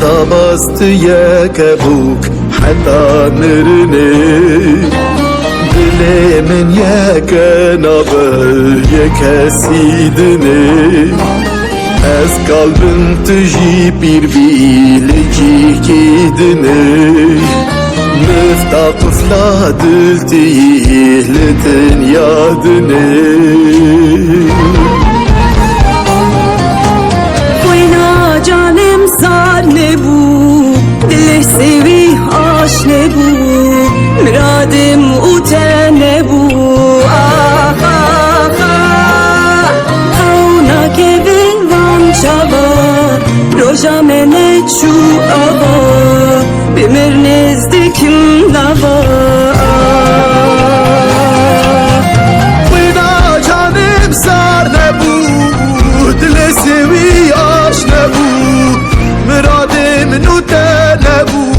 da bastı yekebuk Hatta nirine Dilemin yeke nabe yekesidine Ez kalbim tiji bir bileci kedine Mifta kufla dilti ihletin yadine Wayna Roja mene çu ava Bimir nezdikim lava Bıyla canım sar ne bu? Dile sevi aş ne bu? Miradim nute ne bu